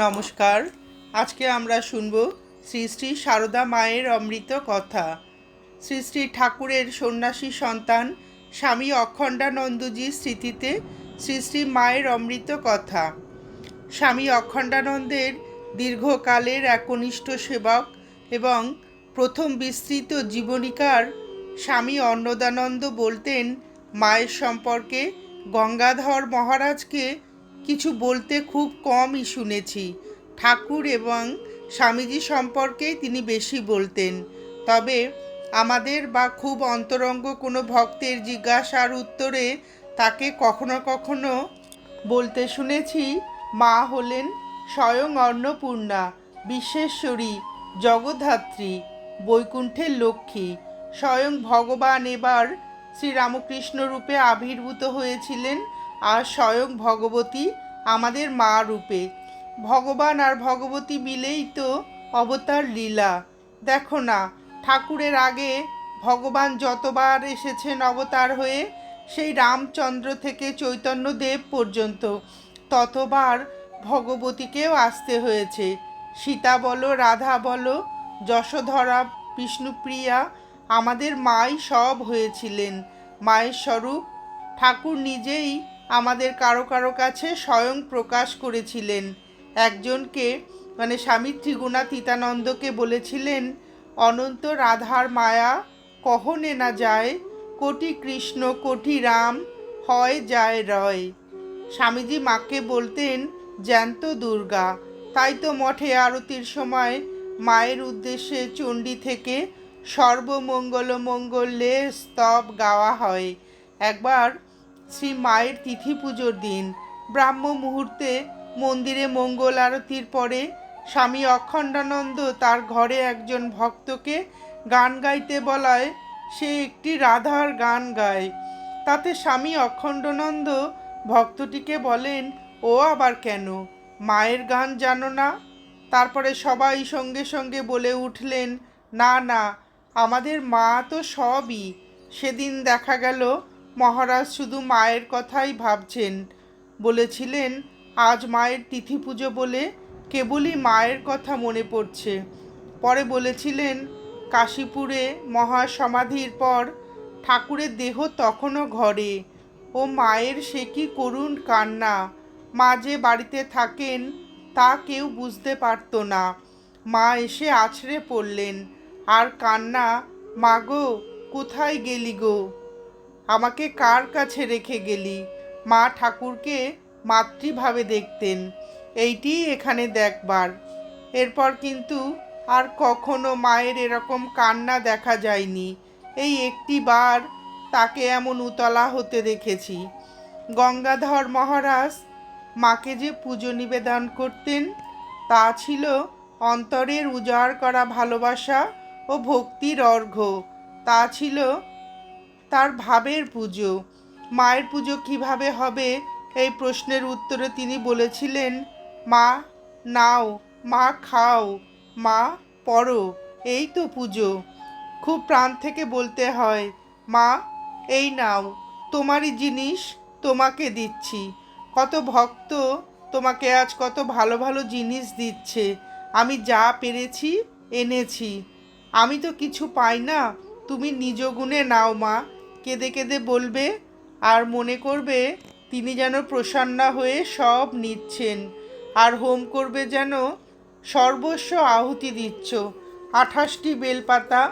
নমস্কার। আজকে আমরা শুনব শ্রী শ্রী সারদা মায়ের অমৃত কথা। শ্রী শ্রী ঠাকুরের সন্ন্যাসী সন্তান স্বামী অখণ্ডানন্দজির স্মৃতিতে শ্রী শ্রী মায়ের অমৃত কথা। স্বামী অখণ্ডানন্দের দীর্ঘকালের একনিষ্ঠ সেবক এবং প্রথম বিস্তৃত জীবনীকার স্বামী অন্নদানন্দ বলতেন, মায়ের সম্পর্কে গঙ্গাধর মহারাজকে কিছু বলতে খুব কমই শুনেছি। ঠাকুর এবং স্বামীজি সম্পর্কেই তিনি বেশি বলতেন। তবে আমাদের বা খুব অন্তরঙ্গ কোনো ভক্তের জিজ্ঞাসার উত্তরে তাকে কখনো কখনো বলতে শুনেছি, মা হলেন স্বয়ং অন্নপূর্ণা, বিশ্বেশ্বরী, জগদ্ধাত্রী, বৈকুণ্ঠের লক্ষ্মী। স্বয়ং ভগবান এবার শ্রীরামকৃষ্ণ রূপে আবির্ভূত হয়েছিলেন আর স্বয়ং ভগবতী আমাদের মা রূপে। ভগবান আর ভগবতী মিলেই তো অবতার লীলা। দেখো না, ঠাকুরের আগে ভগবান যতবার এসেছেন অবতার হয়ে, সেই রামচন্দ্র থেকে চৈতন্যদেব পর্যন্ত ততবার ভগবতীকেও আসতে হয়েছে। সীতা বলো, রাধা বলো, যশোধরা, বিষ্ণুপ্রিয়া আমাদের মাই সব হয়েছিলেন। মায়ের স্বরূপ ঠাকুর নিজেই আমাদের কারও কারও কাছে স্বয়ং প্রকাশ করেছিলেন। একজনকে মানে স্বামী ত্রিগুণাতীতানন্দকে বলেছিলেন, অনন্ত রাধার মায়া কহনে না যায়, কোটি কৃষ্ণ, কোটি রাম, হয় যায় রয়। স্বামীজি মাকে বলতেন, জ্যান্ত দুর্গা, তাই তো মঠে আরতির সময় মায়ের উদ্দেশ্যে চণ্ডী থেকে সর্বমঙ্গল মঙ্গলে স্তব গাওয়া হয়। একবার শ্রী মায়ের তিথি পুজোর দিন। ব্রাহ্ম মুহূর্তে মন্দিরে মঙ্গল আরতির পরে স্বামী অখণ্ডানন্দ তার ঘরে একজন ভক্তকে গান গাইতে বলায় সে একটি রাধার গান গায়। তাতে স্বামী অখণ্ডানন্দ ভক্তটিকে বলেন, ও আবার কেন? মায়ের গান জানো না? তারপরে সবাই সঙ্গে সঙ্গে বলে উঠলেন, না না, আমাদের মা তো সবই। সেদিন দেখা গেল মহারাজ শুধু মায়ের কথাই ভাবছেন। বলেছিলেন, আজ মায়ের তিথি পুজো বলে কেবলই মায়ের কথা মনে পড়ছে। পরে বলেছিলেন, কাশীপুরে মহাসমাধির পর ঠাকুরের দেহ তখনও ঘরে। ও মায়ের সে কি করুণ কান্না। মা যে বাড়িতে থাকেন, তা কেউ বুঝতে পারতো না। মা এসে আছড়ে পড়লেন। আর কান্না মাগো কোথায় গেলি গো? আমাকে কার কাছে রেখে গেলি? মা ঠাকুরকে মাতৃভাবে দেখতেন। এইটিই এখানে দেখবার। এরপর কিন্তু আর কখনো মায়ের এরকম কান্না দেখা যায়নি। এই একটি বার তাকে এমন উতলা হতে দেখেছি। গঙ্গাধর মহারাজ মাকে যে পুজো নিবেদন করতেন, তা ছিল অন্তরের উজাড় করা ভালোবাসা ও ভক্তির অর্ঘ্য। তা ছিল তার ভাবের পুজো। মায়ের পুজো কীভাবে হবে এই প্রশ্নের উত্তরে তিনি বলেছিলেন, মা, নাও, মা খাও, মা পড়ো, এই তো পুজো। খুব প্রাণ থেকে বলতে হয়, মা, এই নাও, তোমারই জিনিস তোমাকে দিচ্ছি। কত ভক্ত তোমাকে আজ কত ভালো ভালো জিনিস দিচ্ছে। আমি যা পেরেছি, এনেছি। আমি তো কিছু পাই না, তুমি নিজ গুণে নাও মা। কেঁদে কেঁদে বলবে, আর মনে করবে তিনি যেন প্রসন্না হয়ে সব নিচ্ছেন, আর হোম করবে যেন সর্বস্ব আহুতি দিচ্ছ, আঠাশটি বেলপাতা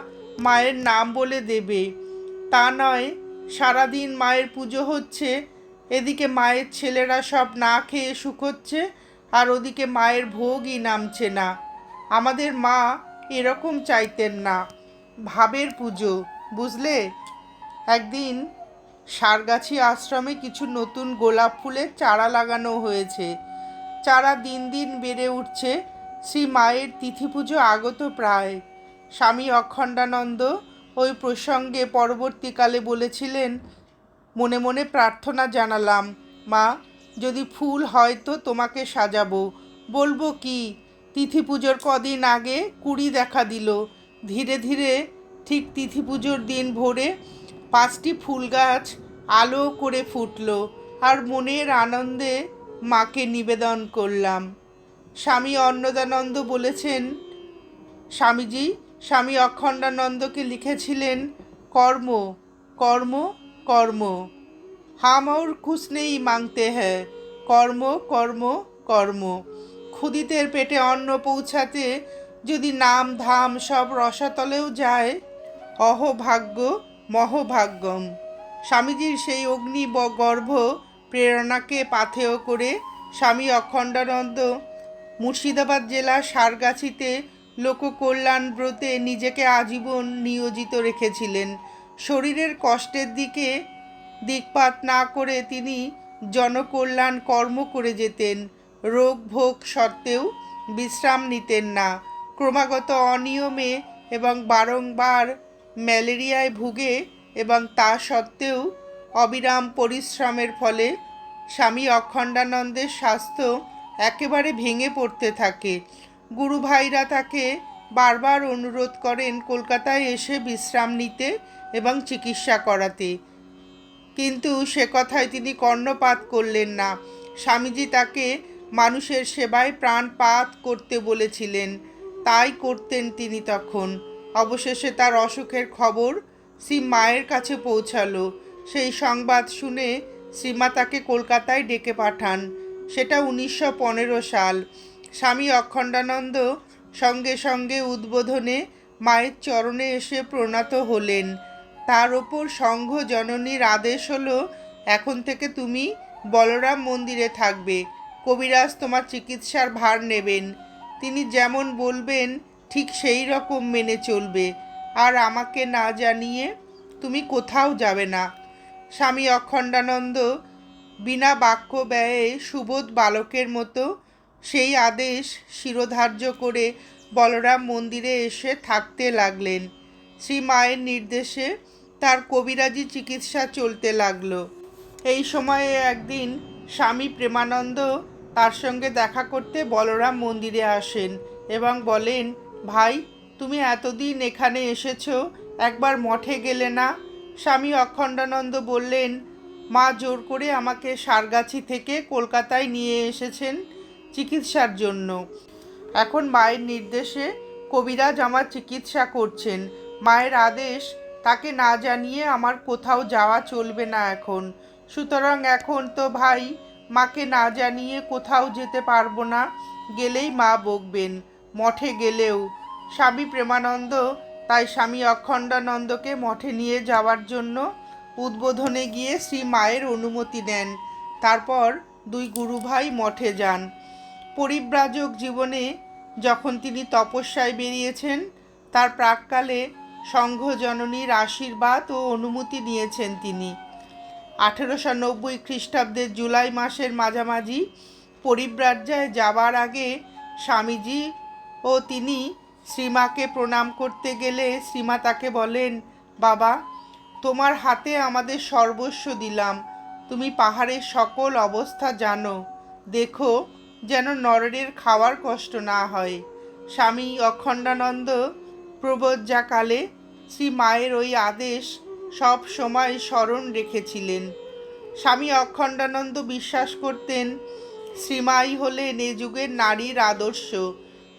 মায়ের নাম বলে দেবে। তা নয়, সারাদিন মায়ের পুজো হচ্ছে, এদিকে মায়ের ছেলেরা সব না খেয়ে শুকোচ্ছে আর ওদিকে মায়ের ভোগই নামছে না। আমাদের মা এরকম চাইতেন না। ভাবের পুজো, বুঝলে? একদিন সারগাছি আশ্রমে কিছু নতুন গোলাপ ফুলের চারা লাগানো হয়েছে। চারা দিন দিন বেড়ে উঠছে। শ্রী মায়ের তিথি পুজো আগত প্রায়। স্বামী অখণ্ডানন্দ ওই প্রসঙ্গে পরবর্তীকালে বলেছিলেন, মনে মনে প্রার্থনা জানালাম, মা, যদি ফুল হয় তো তোমাকে সাজাবো। বলব কি তিথি পুজোর কদিন আগে কুড়ি দেখা দিল। ধীরে ধীরে ঠিক তিথি পুজোর দিন ভোরে পাঁচটি ফুল গাছ আলো করে ফুটল আর মনের আনন্দে মাকে নিবেদন করলাম। স্বামী অন্নদানন্দ বলেছেন, স্বামীজি, স্বামী অখণ্ডানন্দকে লিখেছিলেন, কর্ম কর্ম কর্ম। হাম ওর খুশ নেই মাংতে হ্যাঁ কর্ম কর্ম কর্ম। ক্ষুদিতের পেটে অন্ন পৌঁছাতে যদি নাম ধাম সব রসাতলেও যায়, অহভাগ্য মহভাগ্যম। স্বামীজির সেই অগ্নি গর্ভ প্রেরণাকে পাথেয় করে স্বামী অখণ্ডানন্দ মুর্শিদাবাদ জেলার সারগাছিতে লোককল্যাণ ব্রতে নিজেকে আজীবন নিয়োজিত রেখেছিলেন। শরীরের কষ্টের দিকে দিকপাত না করে তিনি জনকল্যাণ কর্ম করে যেতেন। রোগ ভোগ সত্ত্বেও বিশ্রাম নিতেন না। ক্রমাগত অনিয়মে এবং বারংবার ম্যালেরিয়ায় ভুগে এবং তা সত্ত্বেও অবিরাম পরিশ্রমের ফলে স্বামী অখণ্ডানন্দের স্বাস্থ্য একেবারে ভেঙে পড়তে থাকে। গুরু ভাইরা তাকে বারবার অনুরোধ করেন কলকাতায় এসে বিশ্রাম নিতে এবং চিকিৎসা করাতে। কিন্তু সে কথায় তিনি কর্ণপাত করলেন না। স্বামীজি তাকে মানুষের সেবায় প্রাণপাত করতে বলেছিলেন। তাই করতেন তিনি তখন। অবশেষে তার অসুখের খবর শ্রী মায়ের কাছে পৌঁছালো। সেই সংবাদ শুনে শ্রীমা তাকে কলকাতায় ডেকে পাঠান। সেটা উনিশশো পনেরো সাল। স্বামী অখণ্ডানন্দ সঙ্গে সঙ্গে উদ্বোধনে মায়ের চরণে এসে প্রণাত হলেন। তার ওপর সংঘ জননীর আদেশ হলো, এখন থেকে তুমি বলরাম মন্দিরে থাকবে। কবিরাজ তোমার চিকিৎসার ভার নেবেন। তিনি যেমন বলবেন ঠিক সেই রকম মেনে চলবে। আর আমাকে না জানিয়ে তুমি কোথাও যাবে না। স্বামী অখণ্ডানন্দ বিনা বাক্য ব্যয়ে সুবোধ বালকের মতো সেই আদেশ শিরোধার্য করে বলরাম মন্দিরে এসে থাকতে লাগলেন। শ্রী মায়ের নির্দেশে তার কবিরাজি চিকিৎসা চলতে লাগল। এই সময়ে একদিন স্বামী প্রেমানন্দ তার সঙ্গে দেখা করতে বলরাম মন্দিরে আসেন এবং বলেন ভাই, তুমি এতদিন এখানে এসেছ, একবার মঠে গেলে না? স্বামী অখণ্ডানন্দ বললেন, মা জোর করে আমাকে সারগাছি থেকে কলকাতায় নিয়ে এসেছেন চিকিৎসার জন্য। এখন মায়ের নির্দেশে কবিরাজ আমার চিকিৎসা করছেন। মায়ের আদেশ, তাকে না জানিয়ে আমার কোথাও যাওয়া চলবে না এখন। সুতরাং এখন তো ভাই, মাকে না জানিয়ে কোথাও যেতে পারব না, গেলেই মা বকবেন। মঠে গেলেও। স্বামী প্রেমানন্দ তাই স্বামী অখণ্ডানন্দকে মঠে নিয়ে যাওয়ার জন্য উদ্বোধনে গিয়ে শ্রী মায়ের অনুমতি নেন। তারপর দুই গুরু ভাই মঠে যান। পরিব্রাজক জীবনে যখন তিনি তপস্যায় বেরিয়েছেন, তার প্রাককালে সংঘজননীর আশীর্বাদ ও অনুমতি নিয়েছেন তিনি। আঠেরোশো নব্বই খ্রিস্টাব্দের জুলাই মাসের মাঝামাঝি পরিব্রাজ্যায় যাবার আগে স্বামীজি ও তিনি শ্রীমাকে প্রণাম করতে গেলে শ্রীমা তাকে বলেন, বাবা, তোমার হাতে আমাদের সর্বস্ব দিলাম। তুমি পাহাড়ের সকল অবস্থা জানো। দেখো যেন নরের খাওয়ার কষ্ট না হয় স্বামী অখণ্ডানন্দ প্রবজ্জাকালে শ্রী মায়ের ওই আদেশ সব সময় স্মরণ রেখেছিলেন। স্বামী অখণ্ডানন্দ বিশ্বাস করতেন, শ্রীমাই হলেন এ যুগের নারীর আদর্শ।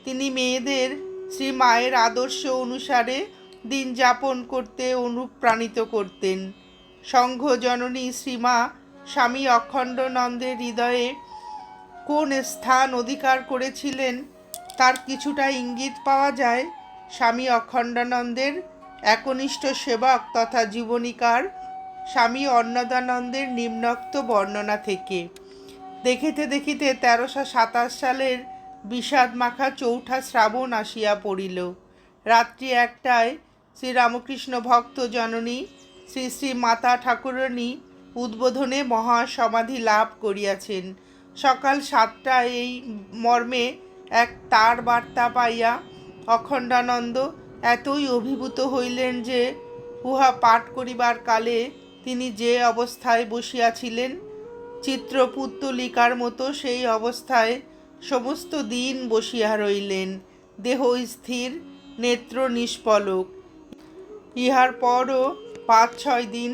তিনি মেয়েদের শ্রী মায়ের আদর্শ অনুসারে দিন যাপন করতে অনুপ্রাণিত করতেন। সংঘ জননী শ্রীমা স্বামী অখণ্ডানন্দের হৃদয়ে কোন স্থান অধিকার করেছিলেন তার কিছুটা ইঙ্গিত পাওয়া যায় স্বামী অখণ্ডানন্দের একনিষ্ঠ সেবক তথা জীবনীকার স্বামী অন্নদানন্দের নিম্নোক্ত বর্ণনা থেকে। দেখিতে দেখিতে তেরোশো সাতাশ সালের বিষাদ মাখা চৌঠা শ্রাবণ আসিয়া পড়িল। রাত্রি একটায় শ্রীরামকৃষ্ণ ভক্ত জননী শ্রী শ্রী মাতা ঠাকুরণী উদ্বোধনে মহাসমাধি লাভ করিয়াছেন। সকাল সাতটায় এই মর্মে এক তার বার্তা পাইয়া অখণ্ডানন্দ এতই অভিভূত হইলেন যে উহা পাঠ করিবার কালে তিনি যে অবস্থায় বসিয়াছিলেন, চিত্রপুত্তলিকার মতো সেই অবস্থায় সমস্ত দিন বসিয়া রইলেন, দেহ স্থির, নেত্র নিষ্পলক ইহার পরও পাঁচ ছয় দিন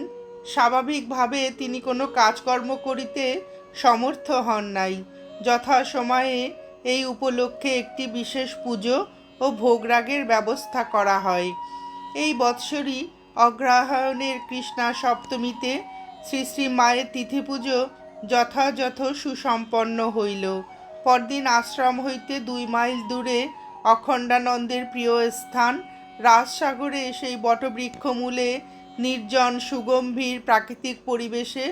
স্বাভাবিকভাবে তিনি কোনো কাজকর্ম করিতে সমর্থ হন নাই। যথা সময়ে এই উপলক্ষে একটি বিশেষ পুজো ও ভোগরাগের ব্যবস্থা করা হয়। এই বৎসরই অগ্রহায়ণের কৃষ্ণা সপ্তমীতে শ্রী শ্রী মায়ের তিথি পুজো যথাযথ সুসম্পন্ন হইল। পরদিন আশ্রম হইতে দুই মাইল দূরে অখণ্ডানন্দের প্রিয় স্থান। রাজসাগরে সেই বটবৃক্ষ মূলে নির্জন সুগম্ভীর প্রাকৃতিক পরিবেশে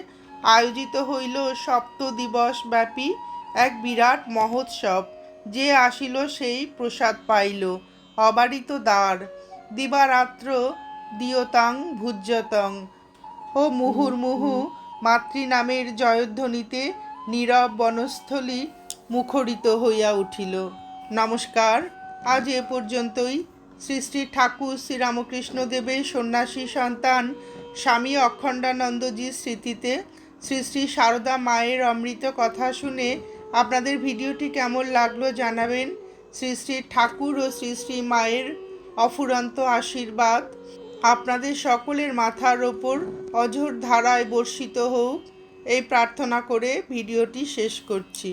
আয়োজিত হইল সপ্ত দিবস ব্যাপী এক বিরাট মহোৎসব। যে আসিল সেই প্রসাদ পাইল। অবারিত দ্বার। দিবারাত্র দিয়তাং ভুজ্যতং ও মুহুর্মুহু মাতৃনামের জয়ধ্বনিতে নীরব বনস্থলী মুখরিত হইয়া উঠিল। নমস্কার, আজ এ পর্যন্তই। শ্রী শ্রী ঠাকুর শ্রীরামকৃষ্ণ দেবের সন্ন্যাসী সন্তান স্বামী অখণ্ডানন্দজির স্মৃতিতে শ্রী শ্রী সারদা মায়ের অমৃত কথা শুনে আপনাদের ভিডিওটি কেমন লাগল জানাবেন। শ্রী শ্রী ঠাকুর ও শ্রী শ্রী মায়ের অফুরন্ত আশীর্বাদ। আপনাদের সকলের মাথার ওপর অঝোর ধারায় বর্ষিত হোক। এই প্রার্থনা করে ভিডিওটি শেষ করছি।